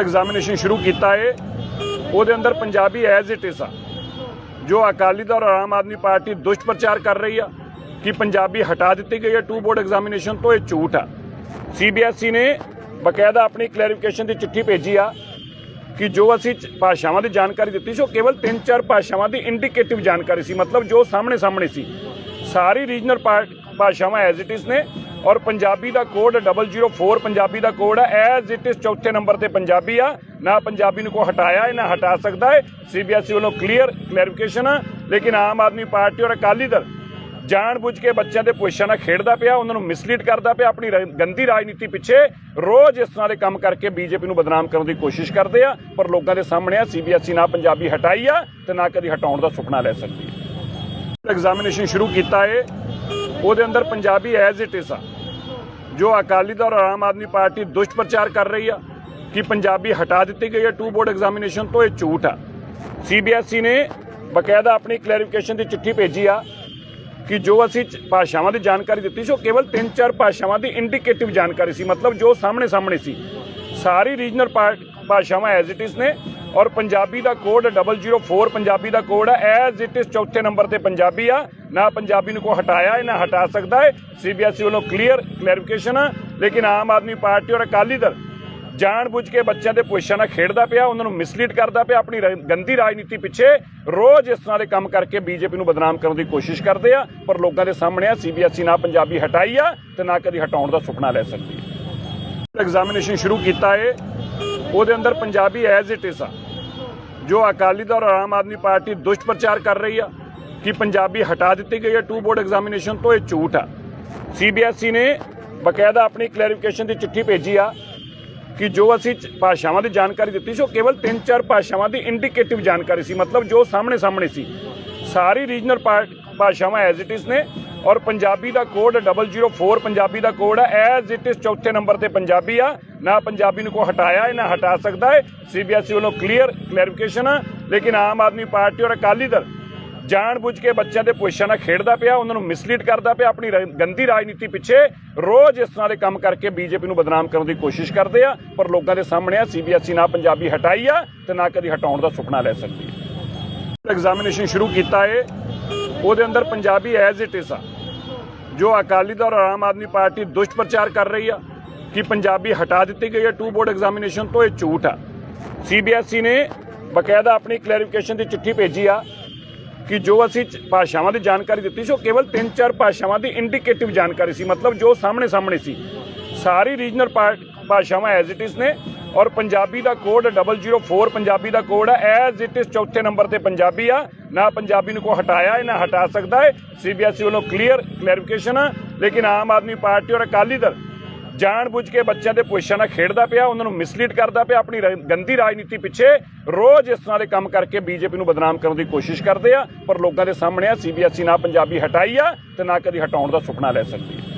Examination ਸ਼ੁਰੂ ਕੀਤਾ ਏ। ਉਹਦੇ ਅੰਦਰ ਪੰਜਾਬੀ ਐਜ਼ ਇਟ ਇਜ਼ ਆ। ਜੋ ਅਕਾਲੀ ਦਲ ਔਰ ਆਮ ਆਦਮੀ ਪਾਰਟੀ ਦੁਸ਼ਟ ਪ੍ਰਚਾਰ ਕਰ ਰਹੀ ਆ ਕਿ ਪੰਜਾਬੀ ਹਟਾ ਦਿੱਤੀ ਗਈ ਹੈ। ਟੂ ਬੋਰਡ ਐਗਜ਼ਾਮੀਨੇਸ਼ਨ ਤੋਂ ਇਹ ਝੂਠ ਆ। ਸੀਬੀਐਸਈ ਨੇ ਬਕਾਇਦਾ ਆਪਣੀ ਕਲੈਰੀਫਿਕੇਸ਼ਨ ਦੀ ਚਿੱਠੀ ਭੇਜੀ ਆ ਕਿ ਜੋ ਅਸੀਂ ਭਾਸ਼ਾਵਾਂ ਦੀ ਜਾਣਕਾਰੀ ਦਿੱਤੀ ਸੀ, ਉਹ ਕੇਵਲ ਤਿੰਨ ਚਾਰ ਭਾਸ਼ਾਵਾਂ ਦੀ ਇੰਡੀਕੇਟਿਵ ਜਾਣਕਾਰੀ ਸੀ। ਮਤਲਬ ਜੋ ਸਾਹਮਣੇ ਸਾਹਮਣੇ ਸੀ। ਸਾਰੀ ਰੀਜਨਲ ਭਾਸ਼ਾਵਾਂ ਐਜ਼ ਇਟ ਇਜ਼ ਨੇ ਔਰ ਪੰਜਾਬੀ ਦਾ ਕੋਡ 004 ਪੰਜਾਬੀ ਦਾ ਕੋਡ ਹੈ। ਐਜ਼ ਇਟ ਇਜ਼ ਚੌਥੇ ਨੰਬਰ ਤੇ ਪੰਜਾਬੀ ਆ। ਨਾ ਪੰਜਾਬੀ ਨੂੰ ਕੋ ਹਟਾਇਆ ਹੈ, ਨਾ ਹਟਾ ਸਕਦਾ ਹੈ। ਸੀਬੀਐਸਈ ਵੱਲੋਂ ਕਲੀਅਰ ਕਲੈਰੀਫਿਕੇਸ਼ਨ ਆ। ਲੇਕਿਨ ਆਮ ਆਦਮੀ ਪਾਰਟੀ ਔਰ ਅਕਾਲੀ ਦਲ ਜਾਣਬੁੱਝ ਕੇ ਬੱਚਿਆਂ ਦੇ ਭਵਿੱਖਾਂ ਨਾਲ ਖੇਡਦਾ ਪਿਆ, ਉਹਨਾਂ ਨੂੰ ਮਿਸਲੀਡ ਕਰਦਾ ਪਿਆ, ਆਪਣੀ ਰ- ਗੰਦੀ ਰਾਜਨੀਤੀ ਪਿੱਛੇ ਰੋਜ਼ ਇਸ ਤਰ੍ਹਾਂ ਦੇ ਕੰਮ ਕਰਕੇ ਬੀਜੇਪੀ ਨੂੰ ਬਦਨਾਮ ਕਰਨ ਦੀ ਕੋਸ਼ਿਸ਼ ਕਰਦੇ ਆ। ਪਰ ਲੋਕਾਂ ਦੇ ਸਾਹਮਣੇ ਆ ਸੀਬੀਐਸਈ ਨਾ ਪੰਜਾਬੀ ਹਟਾਈ ਆ ਤੇ ਨਾ ਕਦੀ ਹਟਾਉਣ ਦਾ ਸੁਪਨਾ ਲੈ ਸਕਦੀ। ਹੈ ਐਗਜ਼ਾਮੀਨੇਸ਼ਨ ਸ਼ੁਰੂ ਕੀਤਾ ਏ। ਉਹਦੇ ਅੰਦਰ ਪੰਜਾਬੀ ਐਜ਼ ਇਟ ਇਜ਼ ਆ। ਜੋ ਅਕਾਲੀ ਦਲ ਔਰ ਆਮ ਆਦਮੀ ਪਾਰਟੀ ਦੁਸ਼ਟ ਪ੍ਰਚਾਰ ਕਰ ਰਹੀ ਆ, ਕਿ ਪੰਜਾਬੀ ਹਟਾ ਦਿੱਤੀ ਗਈ ਹੈ ਟੂ ਬੋਰਡ ਐਗਜ਼ਾਮੀਨੇਸ਼ਨ ਤੋਂ ਇਹ ਝੂਠ ਆ। ਸੀਬੀਐਸਈ ਨੇ ਬਕਾਇਦਾ ਆਪਣੀ ਕਲੈਰੀਫਿਕੇਸ਼ਨ ਦੀ ਚਿੱਠੀ ਭੇਜੀ ਆ ਕਿ ਜੋ ਅਸੀਂ ਭਾਸ਼ਾਵਾਂ ਦੀ ਜਾਣਕਾਰੀ ਦਿੱਤੀ ਸੀ, ਉਹ ਕੇਵਲ ਤਿੰਨ ਚਾਰ ਭਾਸ਼ਾਵਾਂ ਦੀ ਇੰਡੀਕੇਟਿਵ ਜਾਣਕਾਰੀ ਸੀ, ਮਤਲਬ ਜੋ ਸਾਹਮਣੇ ਸਾਹਮਣੇ ਸੀ। ਸਾਰੀ ਰੀਜਨਲ ਭਾਸ਼ਾਵਾਂ ਐਜ਼ ਇਟ ਇਜ਼ ਨੇ ਔਰ ਪੰਜਾਬੀ ਦਾ ਕੋਡ 004 ਪੰਜਾਬੀ ਦਾ ਕੋਡ ਹੈ ਐਜ਼ ਇਟ ਇਜ਼ ਚੌਥੇ ਨੰਬਰ ਤੇ ਪੰਜਾਬੀ ਆ। ਨਾ ਪੰਜਾਬੀ ਨੂੰ ਕੋ ਹਟਾਇਆ ਹੈ, ਨਾ ਹਟਾ ਸਕਦਾ ਹੈ। ਸੀਬੀਐਸਈ ਵੱਲੋਂ ਕਲੀਅਰ ਕਲੈਰੀਫਿਕੇਸ਼ਨ ਆ। ਲੇਕਿਨ ਆਮ ਆਦਮੀ ਪਾਰਟੀ ਔਰ ਅਕਾਲੀ ਦਲ ਜਾਣਬੁੱਝ ਕੇ ਬੱਚਿਆਂ ਦੇ ਭਵਿੱਖਾਂ ਨਾਲ ਖੇਡਦਾ ਪਿਆ, ਉਹਨਾਂ ਨੂੰ ਮਿਸਲੀਡ ਕਰਦਾ ਪਿਆ, ਆਪਣੀ ਗੰਦੀ ਰਾਜਨੀਤੀ ਪਿੱਛੇ ਰੋਜ਼ ਇਸ ਤਰ੍ਹਾਂ ਦੇ ਕੰਮ ਕਰਕੇ ਬੀਜੇਪੀ ਨੂੰ ਬਦਨਾਮ ਕਰਨ ਦੀ ਕੋਸ਼ਿਸ਼ ਕਰਦੇ ਆ, ਪਰ ਲੋਕਾਂ ਦੇ ਸਾਹਮਣੇ ਆ ਸੀਬੀਐਸਈ ਨਾ ਪੰਜਾਬੀ ਹਟਾਈ ਆ ਤੇ ਨਾ ਕਦੀ ਹਟਾਉਣ ਦਾ ਸੁਪਨਾ ਲੈ ਸਕਦੀ। ਹੈ ਐਗਜ਼ਾਮੀਨੇਸ਼ਨ ਸ਼ੁਰੂ ਕੀਤਾ ਏ। ਉਹਦੇ ਅੰਦਰ ਪੰਜਾਬੀ ਐਜ਼ ਇਟ ਇਜ਼ ਆ। ਜੋ ਅਕਾਲੀ ਦਲ ਔਰ ਆਮ ਆਦਮੀ ਪਾਰਟੀ ਦੁਸ਼ਟ ਪ੍ਰਚਾਰ ਕਰ ਰਹੀ ਆ ਕਿ ਪੰਜਾਬੀ ਹਟਾ ਦਿੱਤੀ ਗਈ ਹੈ ਟੂ ਬੋਰਡ ਐਗਜ਼ਾਮੀਨੇਸ਼ਨ ਤੋਂ ਇਹ ਝੂਠ ਆ। ਸੀਬੀਐਸਈ ਨੇ ਬਕਾਇਦਾ ਆਪਣੀ ਕਲੈਰੀਫਿਕੇਸ਼ਨ ਦੀ ਚਿੱਠੀ ਭੇਜੀ ਆ ਕਿ ਜੋ ਅਸੀਂ ਭਾਸ਼ਾਵਾਂ ਦੀ ਜਾਣਕਾਰੀ ਦਿੱਤੀ ਸੀ, ਉਹ ਕੇਵਲ ਤਿੰਨ ਚਾਰ ਭਾਸ਼ਾਵਾਂ ਦੀ ਇੰਡੀਕੇਟਿਵ ਜਾਣਕਾਰੀ ਸੀ। ਮਤਲਬ ਜੋ ਸਾਹਮਣੇ ਸਾਹਮਣੇ ਸੀ। ਸਾਰੀ ਰੀਜਨਲ ਭਾਸ਼ਾਵਾਂ ਐਜ਼ ਇਟ ਇਜ਼ ਨੇ ਔਰ ਪੰਜਾਬੀ ਦਾ ਕੋਡ 004 ਪੰਜਾਬੀ ਦਾ ਕੋਡ ਹੈ ਐਜ਼ ਇਟ ਇਜ਼ ਚੌਥੇ ਨੰਬਰ ਤੇ ਪੰਜਾਬੀ ਆ। ਨਾ ਪੰਜਾਬੀ ਨੂੰ ਕੋ ਹਟਾਇਆ ਹੈ, ਨਾ ਹਟਾ ਸਕਦਾ ਹੈ। ਸੀਬੀਐਸਈ ਵੱਲੋਂ ਕਲੀਅਰ ਕਲੈਰੀਫਿਕੇਸ਼ਨ ਆ। ਲੇਕਿਨ ਆਮ ਆਦਮੀ ਪਾਰਟੀ ਔਰ ਅਕਾਲੀ ਦਲ ਜਾਣਬੁੱਝ ਕੇ ਬੱਚਿਆਂ ਦੇ ਭਵਿੱਖਾਂ ਨਾਲ ਖੇਡਦਾ ਪਿਆ, ਉਹਨਾਂ ਨੂੰ ਮਿਸਲੀਡ ਕਰਦਾ ਪਿਆ, ਆਪਣੀ ਰ- ਗੰਦੀ ਰਾਜਨੀਤੀ ਪਿੱਛੇ ਰੋਜ਼ ਇਸ ਤਰ੍ਹਾਂ ਦੇ ਕੰਮ ਕਰਕੇ ਬੀਜੇਪੀ ਨੂੰ ਬਦਨਾਮ ਕਰਨ ਦੀ ਕੋਸ਼ਿਸ਼ ਕਰਦੇ ਆ, ਪਰ ਲੋਕਾਂ ਦੇ ਸਾਹਮਣੇ ਆ ਸੀਬੀਐਸਈ ਨਾ ਪੰਜਾਬੀ ਹਟਾਈ ਆ ਤੇ ਨਾ ਕਦੀ ਹਟਾਉਣ ਦਾ ਸੁਪਨਾ ਲੈ ਸਕਦੀ। ਹੈ ਐਗਜ਼ਾਮੀਨੇਸ਼ਨ ਸ਼ੁਰੂ ਕੀਤਾ ਏ। ਉਹਦੇ ਅੰਦਰ ਪੰਜਾਬੀ ਐਜ਼ ਇਟ ਇਜ਼ ਆ। ਜੋ ਅਕਾਲੀ ਦਲ ਔਰ ਆਮ ਆਦਮੀ ਪਾਰਟੀ ਦੁਸ਼ਟ ਪ੍ਰਚਾਰ ਕਰ ਰਹੀ ਆ ਕਿ ਪੰਜਾਬੀ ਹਟਾ ਦਿੱਤੀ ਗਈ ਹੈ ਟੂ ਬੋਰਡ ਐਗਜ਼ਾਮੀਨੇਸ਼ਨ ਤੋਂ ਇਹ ਝੂਠ ਆ। ਸੀਬੀਐਸਈ ਨੇ ਬਕਾਇਦਾ ਆਪਣੀ ਕਲੈਰੀਫਿਕੇਸ਼ਨ ਦੀ ਚਿੱਠੀ ਭੇਜੀ ਆ ਕਿ ਜੋ ਅਸੀਂ ਭਾਸ਼ਾਵਾਂ ਦੀ ਜਾਣਕਾਰੀ ਦਿੱਤੀ ਸੀ, ਉਹ ਕੇਵਲ ਤਿੰਨ ਚਾਰ ਭਾਸ਼ਾਵਾਂ ਦੀ ਇੰਡੀਕੇਟਿਵ ਜਾਣਕਾਰੀ ਸੀ। ਮਤਲਬ ਜੋ ਸਾਹਮਣੇ ਸਾਹਮਣੇ ਸੀ। ਸਾਰੀ ਰੀਜਨਲ ਭਾਸ਼ਾਵਾਂ ਐਜ਼ ਇਟ ਇਜ਼ ਨੇ ਔਰ ਪੰਜਾਬੀ ਦਾ ਕੋਡ 004 ਪੰਜਾਬੀ ਦਾ ਕੋਡ ਹੈ ਐਜ਼ ਇਟ ਇਜ਼ ਚੌਥੇ ਨੰਬਰ ਤੇ ਪੰਜਾਬੀ ਆ। ਨਾ ਪੰਜਾਬੀ ਨੂੰ ਕੋ ਹਟਾਇਆ ਹੈ ਨਾ ਹਟਾ ਸਕਦਾ ਹੈ। ਸੀਬੀਐਸਈ ਵੱਲੋਂ ਕਲੀਅਰ ਕਲੈਰੀਫਿਕੇਸ਼ਨ ਆ। ਲੇਕਿਨ ਆਮ ਆਦਮੀ ਪਾਰਟੀ ਔਰ ਅਕਾਲੀ ਦਲ ਜਾਣਬੁੱਝ ਕੇ ਬੱਚਿਆਂ ਦੇ ਭਵਿੱਖਾਂ ਨਾਲ ਖੇਡਦਾ ਪਿਆ, ਉਹਨਾਂ ਨੂੰ ਮਿਸਲੀਡ ਕਰਦਾ ਪਿਆ, ਆਪਣੀ ਰ- ਗੰਦੀ ਰਾਜਨੀਤੀ ਪਿੱਛੇ ਰੋਜ਼ ਇਸ ਤਰ੍ਹਾਂ ਦੇ ਕੰਮ ਕਰਕੇ ਬੀਜੇਪੀ ਨੂੰ ਬਦਨਾਮ ਕਰਨ ਦੀ ਕੋਸ਼ਿਸ਼ ਕਰਦੇ ਆ। ਪਰ ਲੋਕਾਂ ਦੇ ਸਾਹਮਣੇ ਆ ਸੀਬੀਐਸਈ ਨਾ ਪੰਜਾਬੀ ਹਟਾਈ ਆ ਤੇ ਨਾ ਕਦੀ ਹਟਾਉਣ ਦਾ ਸੁਪਨਾ ਲੈ ਸਕਦੀ ਹੈ